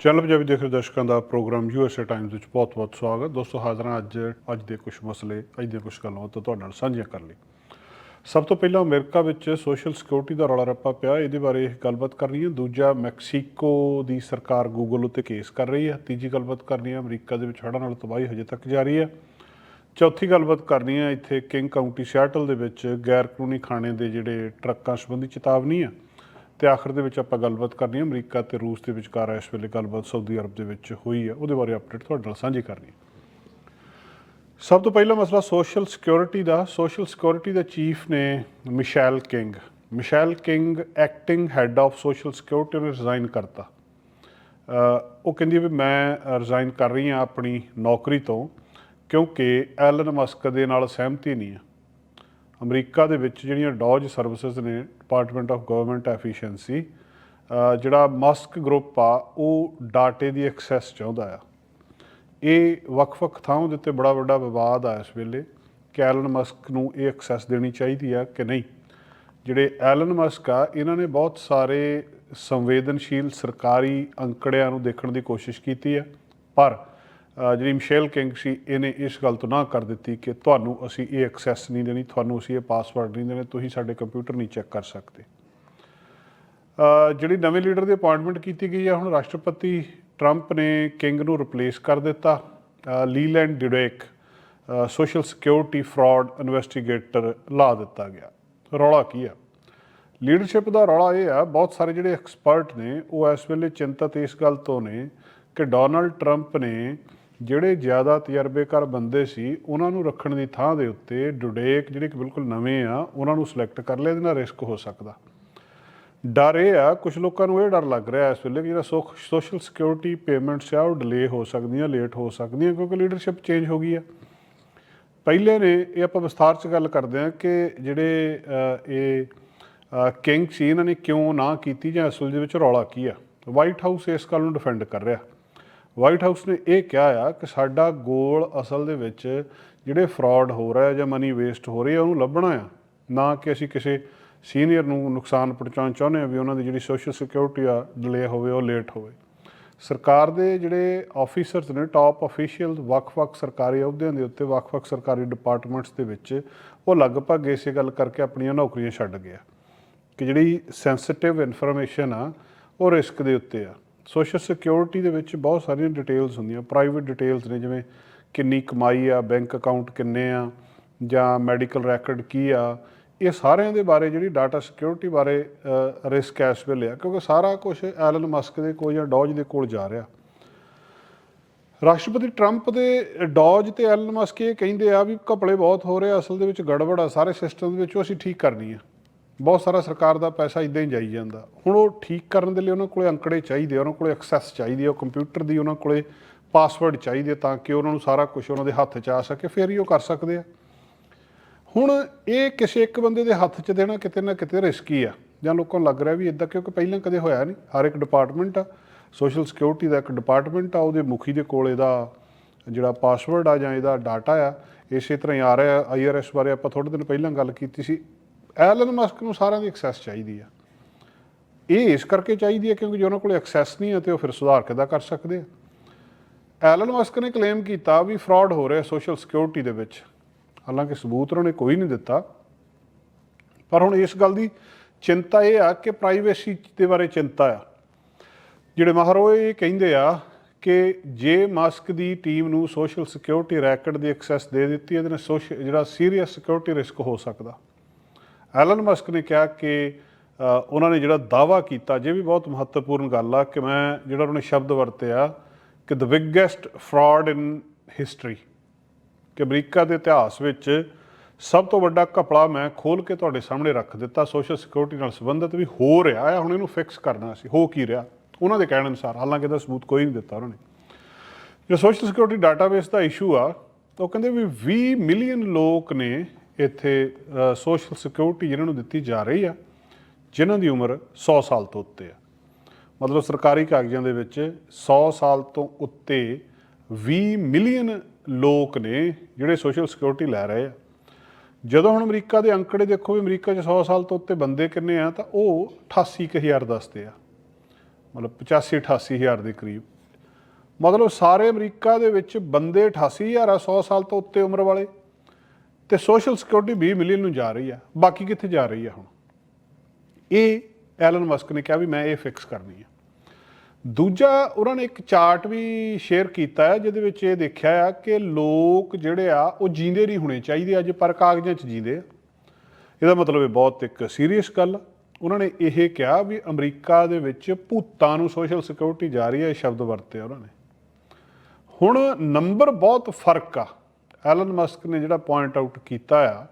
Channel Punjabi ਦੇਖ ਰਹੇ ਦਰਸ਼ਕਾਂ ਦਾ ਪ੍ਰੋਗਰਾਮ ਯੂਐਸਏ ਟਾਈਮਜ਼ ਵਿੱਚ ਬਹੁਤ-ਬਹੁਤ ਸਵਾਗਤ। ਦੋਸਤੋ, ਹਾਜ਼ਰਾਂ ਅੱਜ ਅੱਜ ਦੇ ਕੁਝ ਮਸਲੇ, ਅੱਜ ਦੇ ਕੁਝ ਗੱਲਾਂ ਤੋਂ ਤੁਹਾਡੇ ਨਾਲ ਸਾਂਝੀਆਂ ਕਰਨ ਲਈ। ਸਭ ਤੋਂ ਪਹਿਲਾਂ ਅਮਰੀਕਾ ਵਿੱਚ ਸੋਸ਼ਲ ਸਿਕਿਉਰਿਟੀ ਦਾ ਰੌਲਾ ਰੱਪਾ ਪਿਆ। ਇਹਦੇ ਬਾਰੇ ਗੱਲਬਾਤ ਕਰਨੀ ਹੈ। ਦੂਜਾ, ਮੈਕਸੀਕੋ ਦੀ ਸਰਕਾਰ ਗੂਗਲ ਉੱਤੇ ਕੇਸ ਕਰ ਰਹੀ ਹੈ। ਤੀਜੀ ਗੱਲਬਾਤ ਕਰਨੀ ਹੈ। ਅਮਰੀਕਾ ਦੇ ਵਿੱਚ ਹੜ੍ਹਾਂ ਨਾਲ ਤਬਾਹੀ ਹਜੇ ਤੱਕ ਜਾਰੀ ਹੈ। ਚੌਥੀ ਗੱਲਬਾਤ ਕਰਨੀ ਹੈ। ਇੱਥੇ ਕਿੰਗ ਕਾਉਂਟੀ ਸਿਆਟਲ ਦੇ ਵਿੱਚ ਗੈਰ ਕਾਨੂੰਨੀ ਖਾਣੇ ਦੇ ਜਿਹੜੇ ਟਰੱਕਾਂ ਸੰਬੰਧੀ ਚੇਤਾਵਨੀ ਹੈ। ਤੇ ਆਖਰ ਦੇ ਵਿੱਚ ਆਪਾਂ ਗੱਲਬਾਤ ਕਰਨੀ ਹੈ ਅਮਰੀਕਾ ਤੇ ਰੂਸ ਦੇ ਵਿਚਕਾਰ ਇਸ ਵੇਲੇ ਗੱਲਬਾਤ ਸਾਊਦੀ ਅਰਬ ਦੇ ਵਿੱਚ ਹੋਈ ਹੈ। ਉਹਦੇ ਬਾਰੇ ਅਪਡੇਟ ਤੁਹਾਡੇ ਨਾਲ ਸਾਂਝੀ ਕਰਨੀ ਹੈ। ਸਭ ਤੋਂ ਪਹਿਲਾ ਮਸਲਾ ਸੋਸ਼ਲ ਸਿਕਿਉਰਿਟੀ ਦਾ। ਸੋਸ਼ਲ ਸਿਕਿਉਰਿਟੀ ਦਾ ਚੀਫ ਨੇ Michelle King. Michelle King acting head of social security ਨੇ ਰਿਜ਼ਾਈਨ ਕਰਤਾ। ਉਹ ਕਹਿੰਦੀ ਵੀ ਮੈਂ ਰਿਜ਼ਾਈਨ ਕਰ ਰਹੀ ਹਾਂ ਆਪਣੀ ਨੌਕਰੀ ਤੋਂ, ਕਿਉਂਕਿ ਐਲਨ ਮਸਕ ਦੇ ਨਾਲ ਸਹਿਮਤੀ ਨਹੀਂ ਹੈ। ਅਮਰੀਕਾ ਦੇ ਵਿੱਚ ਜਿਹੜੀਆਂ ਡੌਜ ਸਰਵਿਸਿਜ਼ ਨੇ ਡਿਪਾਰਟਮੈਂਟ ਆਫ ਗਵਰਨਮੈਂਟ ਐਫੀਸ਼ੀਐਂਸੀ ਜਿਹੜਾ ਮਸਕ ਗਰੁੱਪ ਆ, ਉਹ ਡਾਟੇ ਦੀ ਐਕਸੈਸ ਚਾਹੁੰਦਾ ਆ। ਇਹ ਵੱਖ-ਵੱਖ ਥਾਵਾਂ ਦੇ ਉੱਤੇ ਬੜਾ ਵੱਡਾ ਵਿਵਾਦ ਆ ਇਸ ਵੇਲੇ, ਕਿ ਐਲਨ ਮਸਕ ਨੂੰ ਇਹ ਐਕਸੈਸ ਦੇਣੀ ਚਾਹੀਦੀ ਆ ਕਿ ਨਹੀਂ? ਜਿਹੜੇ ਐਲਨ ਮਸਕ ਆ, ਇਹਨਾਂ ਨੇ ਬਹੁਤ ਸਾਰੇ ਸੰਵੇਦਨਸ਼ੀਲ ਸਰਕਾਰੀ ਅੰਕੜਿਆਂ ਨੂੰ ਦੇਖਣ ਦੀ ਕੋਸ਼ਿਸ਼ ਕੀਤੀ ਆ, ਪਰ ਜਿਹੜੀ ਮਿਸ਼ੇਲ ਕਿੰਗ ਸੀ, ਇਹਨੇ ਇਸ ਗੱਲ ਤੋਂ ਨਾ ਕਰ ਦਿੱਤੀ ਕਿ ਤੁਹਾਨੂੰ ਅਸੀਂ ਇਹ ਐਕਸੈਸ ਨਹੀਂ ਦੇਣੀ, ਤੁਹਾਨੂੰ ਅਸੀਂ ਇਹ ਪਾਸਵਰਡ ਨਹੀਂ ਦੇਣੇ, ਤੁਸੀਂ ਸਾਡੇ ਕੰਪਿਊਟਰ ਨਹੀਂ ਚੈੱਕ ਕਰ ਸਕਦੇ। ਜਿਹੜੀ ਨਵੇਂ ਲੀਡਰ ਦੀ ਅਪਾਇੰਟਮੈਂਟ ਕੀਤੀ ਗਈ ਹੈ ਹੁਣ ਰਾਸ਼ਟਰਪਤੀ ਟਰੰਪ ਨੇ ਕਿੰਗ ਨੂੰ ਰਿਪਲੇਸ ਕਰ ਦਿੱਤਾ। Leland Dudek social security fraud investigator ਲਾ ਦਿੱਤਾ ਗਿਆ। ਰੌਲਾ ਕੀ ਆ? ਲੀਡਰਸ਼ਿਪ ਦਾ ਰੌਲਾ ਇਹ ਆ, ਬਹੁਤ ਸਾਰੇ ਜਿਹੜੇ ਐਕਸਪਰਟ ਨੇ, ਉਹ ਇਸ ਵੇਲੇ ਚਿੰਤਤ ਇਸ ਗੱਲ ਤੋਂ ਨੇ ਕਿ ਡੋਨਲਡ ਟਰੰਪ ਨੇ ਜਿਹੜੇ ਜ਼ਿਆਦਾ ਤਜਰਬੇਕਾਰ ਬੰਦੇ ਸੀ, ਉਹਨਾਂ ਨੂੰ ਰੱਖਣ ਦੀ ਥਾਂ ਦੇ ਉੱਤੇ ਡੁਡੇਕ ਜਿਹੜੇ ਕਿ ਬਿਲਕੁਲ ਨਵੇਂ ਆ, ਉਹਨਾਂ ਨੂੰ ਸਿਲੈਕਟ ਕਰ ਲਿਆ, ਇਹਦੇ ਨਾਲ ਰਿਸਕ ਹੋ ਸਕਦਾ। ਡਰ ਇਹ ਆ ਕੁਝ ਲੋਕਾਂ ਨੂੰ ਇਹ ਡਰ ਲੱਗ ਰਿਹਾ ਇਸ ਵੇਲੇ ਕਿ ਜਿਹੜਾ ਸੋਸ਼ਲ ਸਿਕਿਉਰਿਟੀ ਪੇਮੈਂਟਸ ਆ, ਉਹ ਡਿਲੇ ਹੋ ਸਕਦੀਆਂ ਲੇਟ ਹੋ ਸਕਦੀਆਂ, ਕਿਉਂਕਿ ਲੀਡਰਸ਼ਿਪ ਚੇਂਜ ਹੋ ਗਈ ਆ। ਪਹਿਲੇ ਨੇ ਇਹ ਆਪਾਂ ਵਿਸਥਾਰ ਚ ਗੱਲ ਕਰਦੇ ਹਾਂ ਕਿ ਜਿਹੜੇ ਇਹ ਕਿੰਗ ਸੀ, ਇਹਨਾਂ ਨੇ ਕਿਉਂ ਨਾ ਕੀਤੀ ਜਾਂ ਅਸਲ ਦੇ ਵਿੱਚ ਰੌਲਾ ਕੀ ਆ? ਵਾਈਟ ਹਾਊਸ ਇਸ ਗੱਲ ਨੂੰ ਡਿਫੈਂਡ ਕਰ ਰਿਹਾ। ਵਾਈਟ ਹਾਊਸ ਨੇ ਇਹ ਕਿਹਾ ਆ ਕਿ ਸਾਡਾ ਗੋਲ ਅਸਲ ਦੇ ਵਿੱਚ ਜਿਹੜੇ ਫਰਾਡ ਹੋ ਰਿਹਾ ਜਾਂ ਮਨੀ ਵੇਸਟ ਹੋ ਰਹੀ ਹੈ ਉਹਨੂੰ ਲੱਭਣਾ ਆ। ਨਾ ਕਿ ਅਸੀਂ ਕਿਸੇ ਸੀਨੀਅਰ ਨੂੰ ਨੁਕਸਾਨ ਪਹੁੰਚਾਉਣਾ ਚਾਹੁੰਦੇ ਆ ਵੀ ਉਹਨਾਂ ਦੀ ਜਿਹੜੀ ਸੋਸ਼ਲ ਸਿਕਿਉਰਿਟੀ ਆ ਡਿਲੇ ਹੋਵੇ, ਉਹ ਲੇਟ ਹੋਵੇ। ਸਰਕਾਰ ਦੇ ਜਿਹੜੇ ਆਫੀਸਰਸ ਨੇ ਟਾਪ ਅਫੀਸ਼ੀਅਲ ਵੱਖ-ਵੱਖ ਸਰਕਾਰੀ ਅਹੁਦਿਆਂ ਦੇ ਉੱਤੇ, ਵੱਖ-ਵੱਖ ਸਰਕਾਰੀ ਡਿਪਾਰਟਮੈਂਟਸ ਦੇ ਵਿੱਚ, ਉਹ ਲਗਭਗ ਇਸੇ ਗੱਲ ਕਰਕੇ ਆਪਣੀਆਂ ਨੌਕਰੀਆਂ ਛੱਡ ਗਿਆ ਕਿ ਜਿਹੜੀ ਸੈਂਸਿਟਿਵ ਇਨਫੋਰਮੇਸ਼ਨ ਆ, ਉਹ ਰਿਸਕ ਦੇ ਉੱਤੇ ਆ। ਸੋਸ਼ਲ ਸਿਕਿਉਰਿਟੀ ਦੇ ਵਿੱਚ ਬਹੁਤ ਸਾਰੀਆਂ ਡਿਟੇਲਸ ਹੁੰਦੀਆਂ ਪ੍ਰਾਈਵੇਟ ਡਿਟੇਲਸ ਨੇ, ਜਿਵੇਂ ਕਿੰਨੀ ਕਮਾਈ ਆ ਬੈਂਕ ਅਕਾਊਂਟ ਕਿੰਨੇ ਆ, ਜਾਂ ਮੈਡੀਕਲ ਰੈਕੋਰਡ ਕੀ ਆ, ਇਹ ਸਾਰਿਆਂ ਦੇ ਬਾਰੇ ਜਿਹੜੀ ਡਾਟਾ ਸਿਕਿਉਰਿਟੀ ਬਾਰੇ ਰਿਸਕ ਐਸ ਵੇਲੇ ਆ, ਕਿਉਂਕਿ ਸਾਰਾ ਕੁਝ ਐਲਨ ਮਸਕ ਦੇ ਕੋਲ ਜਾਂ ਡੌਜ ਦੇ ਕੋਲ ਜਾ ਰਿਹਾ। ਰਾਸ਼ਟਰਪਤੀ ਟਰੰਪ ਦੇ ਡੌਜ ਤੇ ਐਲਨ ਮਸਕ ਇਹ ਕਹਿੰਦੇ ਆ ਵੀ ਘਪਲੇ ਬਹੁਤ ਹੋ ਰਹੇ ਆ, ਅਸਲ ਦੇ ਵਿੱਚ ਗੜਬੜ ਆ, ਸਾਰੇ ਸਿਸਟਮ ਦੇ ਵਿੱਚ ਉਹ ਅਸੀਂ ਠੀਕ ਕਰਨੀ ਆ। ਬਹੁਤ ਸਾਰਾ ਸਰਕਾਰ ਦਾ ਪੈਸਾ ਇਦਾਂ ਹੀ ਜਾਈ ਜਾਂਦਾ। ਹੁਣ ਉਹ ਠੀਕ ਕਰਨ ਦੇ ਲਈ ਉਹਨਾਂ ਕੋਲੇ ਅੰਕੜੇ ਚਾਹੀਦੇ ਆ, ਉਹਨਾਂ ਕੋਲੇ ਐਕਸੈਸ ਚਾਹੀਦੀ ਆ ਉਹ ਕੰਪਿਊਟਰ ਦੀ ਉਹਨਾਂ ਕੋਲੇ ਪਾਸਵਰਡ ਚਾਹੀਦੇ ਤਾਂ ਕਿ ਉਹਨਾਂ ਨੂੰ ਸਾਰਾ ਕੁਝ ਉਹਨਾਂ ਦੇ ਹੱਥ 'ਚ ਆ ਸਕੇ ਫਿਰ ਹੀ ਉਹ ਕਰ ਸਕਦੇ ਆ। ਹੁਣ ਇਹ ਕਿਸੇ ਇੱਕ ਬੰਦੇ ਦੇ ਹੱਥ 'ਚ ਦੇਣਾ ਕਿਤੇ ਨਾ ਕਿਤੇ ਰਿਸਕੀ ਆ। ਜਾਂ ਲੋਕਾਂ ਨੂੰ ਲੱਗ ਰਿਹਾ ਵੀ ਇਦਾਂ ਕਿਉਂਕਿ ਪਹਿਲਾਂ ਕਦੇ ਹੋਇਆ ਨਹੀਂ। ਹਰ ਇੱਕ ਡਿਪਾਰਟਮੈਂਟ ਆ ਸੋਸ਼ਲ ਸਿਕਿਉਰਿਟੀ ਦਾ ਇੱਕ ਡਿਪਾਰਟਮੈਂਟ ਆ ਉਹਦੇ ਮੁਖੀ ਦੇ ਕੋਲ ਇਹਦਾ ਜਿਹੜਾ ਪਾਸਵਰਡ ਆ ਜਾਂ ਇਹਦਾ ਡਾਟਾ ਆ ਇਸੇ ਤਰ੍ਹਾਂ ਹੀ ਆ ਰਿਹਾ ਆਈਆਰਐਸ ਬਾਰੇ ਆਪਾਂ ਥੋੜੇ ਦਿਨ ਪਹਿਲਾਂ ਗੱਲ ਕੀਤੀ ਸੀ। ਐਲਨ ਮਸਕ ਨੂੰ ਸਾਰਿਆਂ ਦੀ ਐਕਸੈਸ ਚਾਹੀਦੀ ਆ। ਇਹ ਇਸ ਕਰਕੇ ਚਾਹੀਦੀ ਹੈ ਕਿਉਂਕਿ ਜੇ ਉਹਨਾਂ ਕੋਲ ਐਕਸੈਸ ਨਹੀਂ ਹੈ ਤੇ ਉਹ ਫਿਰ ਸੁਧਾਰ ਕਿੱਦਾਂ ਕਰ ਸਕਦੇ ਆ? ਐਲਨ ਮਸਕ ਨੇ ਕਲੇਮ ਕੀਤਾ ਵੀ ਫਰਾਡ ਹੋ ਰਿਹਾ ਸੋਸ਼ਲ ਸਿਕਿਉਰਿਟੀ ਦੇ ਵਿੱਚ। ਹਾਲਾਂਕਿ ਸਬੂਤ ਉਹਨਾਂ ਨੇ ਕੋਈ ਨਹੀਂ ਦਿੱਤਾ। ਪਰ ਹੁਣ ਇਸ ਗੱਲ ਦੀ ਚਿੰਤਾ ਇਹ ਆ ਕਿ ਪ੍ਰਾਈਵੇਸੀ ਦੇ ਬਾਰੇ ਚਿੰਤਾ ਆ। ਜਿਹੜੇ ਮਾਹਰ ਉਹ ਇਹ ਕਹਿੰਦੇ ਆ ਕਿ ਜੇ ਮਾਸਕ ਦੀ ਟੀਮ ਨੂੰ ਸੋਸ਼ਲ ਸਿਕਿਉਰਿਟੀ ਰੈਕਟ ਦੀ ਐਕਸੈਸ ਦੇ ਦਿੱਤੀ ਇਹਦੇ ਨਾਲ ਸੋਸ਼ਲ ਜਿਹੜਾ ਸੀਰੀਅਸ ਸਿਕਿਉਰਿਟੀ ਰਿਸਕ ਹੋ ਸਕਦਾ। ਐਲਨ ਮਸਕ ਨੇ ਕਿਹਾ ਕਿ ਉਹਨਾਂ ਨੇ ਜਿਹੜਾ ਦਾਵਾ ਕੀਤਾ, ਜੇ ਵੀ ਬਹੁਤ ਮਹੱਤਵਪੂਰਨ ਗੱਲ ਆ, ਕਿ ਮੈਂ ਜਿਹੜਾ ਉਹਨਾਂ ਨੇ ਸ਼ਬਦ ਵਰਤਿਆ, ਕਿ the biggest fraud in history ਕਿ ਅਮਰੀਕਾ ਦੇ ਇਤਿਹਾਸ ਵਿੱਚ ਸਭ ਤੋਂ ਵੱਡਾ ਘਪਲਾ ਮੈਂ ਖੋਲ ਕੇ ਤੁਹਾਡੇ ਸਾਹਮਣੇ ਰੱਖ ਦਿੱਤਾ ਸੋਸ਼ਲ ਸਿਕਿਉਰਿਟੀ ਨਾਲ ਸੰਬੰਧਿਤ ਵੀ ਹੋ ਰਿਹਾ ਆ, ਹੁਣ ਇਹਨੂੰ ਫਿਕਸ ਕਰਨਾ ਸੀ ਹੋ ਕੀ ਰਿਹਾ? ਉਹਨਾਂ ਦੇ ਕਹਿਣ ਅਨੁਸਾਰ, ਹਾਲਾਂਕਿ ਇਹਦਾ ਸਬੂਤ ਕੋਈ ਨਹੀਂ ਦਿੱਤਾ ਉਹਨਾਂ ਨੇ। ਜੋ ਸੋਸ਼ਲ ਸਿਕਿਉਰਿਟੀ ਡਾਟਾਬੇਸ ਦਾ ਇਸ਼ੂ ਆ, ਉਹ ਕਹਿੰਦੇ ਵੀ 20 ਮਿਲੀਅਨ ਲੋਕ ਨੇ ਇੱਥੇ ਸੋਸ਼ਲ ਸਿਕਿਉਰਿਟੀ ਜਿਹਨਾਂ ਨੂੰ ਦਿੱਤੀ ਜਾ ਰਹੀ ਆ, ਜਿਨ੍ਹਾਂ ਦੀ ਉਮਰ 100 ਸਾਲ ਤੋਂ ਉੱਤੇ ਆ। ਮਤਲਬ ਸਰਕਾਰੀ ਕਾਗਜ਼ਾਂ ਦੇ ਵਿੱਚ 100 ਸਾਲ ਤੋਂ ਉੱਤੇ 20 ਮਿਲੀਅਨ ਲੋਕ ਨੇ ਜਿਹੜੇ ਸੋਸ਼ਲ ਸਿਕਿਉਰਿਟੀ ਲੈ ਰਹੇ ਆ। ਜਦੋਂ ਹੁਣ ਅਮਰੀਕਾ ਦੇ ਅੰਕੜੇ ਦੇਖੋ ਵੀ ਅਮਰੀਕਾ 'ਚ 100 ਸਾਲ ਤੋਂ ਉੱਤੇ ਬੰਦੇ ਕਿੰਨੇ ਆ, ਤਾਂ ਉਹ 88000 ਦੱਸਦੇ ਆ। ਮਤਲਬ 85 88 ਹਜ਼ਾਰ ਦੇ ਕਰੀਬ। ਮਤਲਬ ਸਾਰੇ ਅਮਰੀਕਾ ਦੇ ਵਿੱਚ ਬੰਦੇ 88 ਹਜ਼ਾਰ ਆ 100 ਸਾਲ ਤੋਂ ਉੱਤੇ ਉਮਰ ਵਾਲੇ। ਤੇ ਸੋਸ਼ਲ ਸਿਕਿਉਰਿਟੀ 20 ਮਿਲੀਅਨ ਨੂੰ ਜਾ ਰਹੀ ਆ, ਬਾਕੀ ਕਿੱਥੇ ਜਾ ਰਹੀ ਆ ਹੁਣ? ਇਹ ਐਲਨ ਮਸਕ ਨੇ ਕਿਹਾ ਵੀ ਮੈਂ ਇਹ ਫਿਕਸ ਕਰਨੀ ਆ। ਦੂਜਾ, ਉਹਨਾਂ ਨੇ ਇੱਕ ਚਾਰਟ ਵੀ ਸ਼ੇਅਰ ਕੀਤਾ ਹੈ ਜਿਹਦੇ ਵਿੱਚ ਇਹ ਦੇਖਿਆ ਆ ਕਿ ਲੋਕ ਜਿਹੜੇ ਆ, ਉਹ ਜੀਂਦੇ ਨਹੀਂ ਹੋਣੇ ਚਾਹੀਦੇ ਅੱਜ, ਪਰ ਕਾਗਜ਼ਾਂ 'ਚ ਜੀਂਦੇ ਆ। ਇਹਦਾ ਮਤਲਬ ਇਹ ਬਹੁਤ ਇੱਕ ਸੀਰੀਅਸ ਗੱਲ ਆ। ਉਹਨਾਂ ਨੇ ਇਹ ਕਿਹਾ ਵੀ ਅਮਰੀਕਾ ਦੇ ਵਿੱਚ ਭੂਤਾਂ ਨੂੰ ਸੋਸ਼ਲ ਸਿਕਿਉਰਿਟੀ ਜਾ ਰਹੀ ਹੈ ਇਹ ਸ਼ਬਦ ਵਰਤਿਆ ਉਹਨਾਂ ਨੇ। ਹੁਣ ਨੰਬਰ ਬਹੁਤ ਫ਼ਰਕ ਆ। ਐਲਨ ਮਸਕ ਨੇ ਜਿਹੜਾ ਪੁਆਇੰਟ ਆਊਟ ਕੀਤਾ ਆ